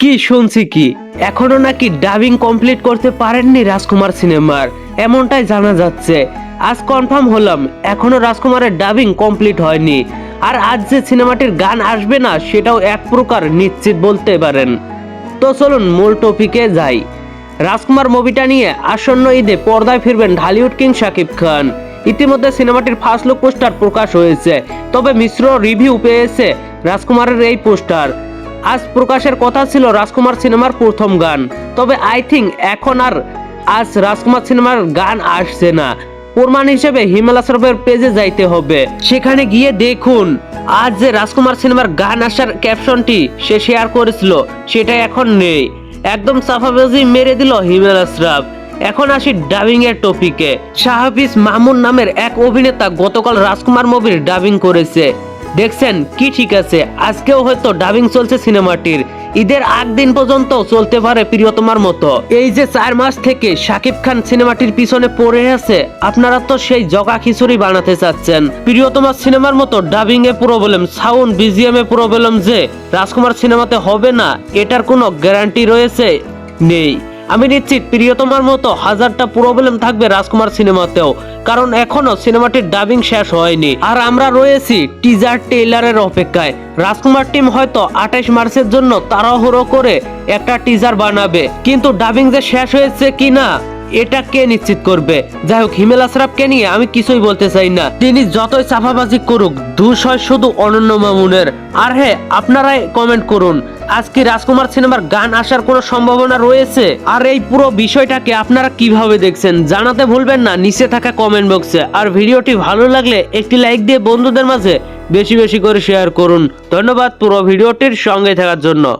কি শুনছি কি? এখনও নাকি ডাবিং কমপ্লিট করতে পারেননি রাজকুমার সিনেমার, এমনটাই জানা যাচ্ছে। আজ কনফার্ম হলাম, এখনও রাজকুমারের ডাবিং কমপ্লিট হয়নি। আর আজ যে সিনেমাটির গান আসবে না, সেটাও এক প্রকার নিশ্চিত বলতে পারেন। তো চলুন মূল টপিকে যাই। রাজকুমার মুভিটা নিয়ে আসন্ন ঈদে পর্দায় ফিরবেন ঢালিউড কিং শাকিব খান। ইতিমধ্যে সিনেমাটির ফার্স্ট লুক পোস্টার প্রকাশ হয়েছে, তবে মিশ্র রিভিউ পেয়েছে রাজকুমারের এই পোস্টার আজ প্রকাশের কথা ছিল রাজকুমার সিনেমার প্রথম গান। তবে আই থিঙ্ক এখন আর আজ রাজকুমার সিনেমার গান আসছে না। প্রমাণ হিসেবে হিমেল আশরাফের পেজে যাইতে হবে। সেখানে গিয়ে দেখুন, আজ যে রাজকুমার সিনেমার গান আসার ক্যাপশনটি সে শেয়ার করেছিল সেটা এখন নেই। একদম সাফাবাজি মেরে দিল হিমেল আশরাফ এখন আসি ডাবিং এর টপিকে শাহাফিজ মামুন নামের এক অভিনেতা গতকাল রাজকুমার মুভির ডাবিং করেছে। দেখছেন কি ঠিক আছে? আজকেও হয়তো ডাবিং চলছে সিনেমাটির। ঈদের আগ দিন পর্যন্ত চলতে পারে প্রিয়তমার মতো। এই যে চার মাস থেকে শাকিব খান সিনেমাটির পিছনে পড়ে আছে, আপনারা তো সেই জগা খিচুড়ি বানাতে চাচ্ছেন। প্রিয়তমা সিনেমার মতো ডাবিং এ প্রবলেম সাউন্ড বিজিএম এ প্রবলেম যে, রাজকুমার সিনেমাতে হবে না, এটার কোনো গ্যারান্টি রয়েছে? নেই। আমি নিশ্চিত প্রিয়তমার মতো হাজারটা প্রবলেম থাকবে রাজকুমার সিনেমাতেও, কারণ এখনও সিনেমাটির ডাবিং শেষ হয়নি। আর আমরা রয়েছি টিজার টেইলারের অপেক্ষায়। রাজকুমার টিম হয়তো আঠাশ মার্চের জন্য তাড়াহুড়ো করে একটা টিজার বানাবে। কিন্তু ডাবিং যে শেষ হয়েছে কিনা এটা কে নিশ্চিত করবে? যাই হোক, হিমেল আশরাফকে নিয়ে আমি কিছুই বলতে চাই না। তিনি যতই চাপাবাজি করুক, দোষ হয় শুধু অনন্য মামুনের। আর হ্যাঁ আপনারাই কমেন্ট করুন, আজকে রাজকুমার সিনেমার গান আসার কোনো সম্ভাবনা রয়েছে? আর এই পুরো বিষয়টাকে আপনারা কীভাবে দেখছেন, জানাতে ভুলবেন না, নিচে থাকা কমেন্ট বক্সে আর ভিডিওটি ভালো লাগলে একটি লাইক দিয়ে বন্ধুদের মাঝে বেশি বেশি করে শেয়ার করুন। ধন্যবাদ পুরো ভিডিওটির সঙ্গে থাকার জন্য।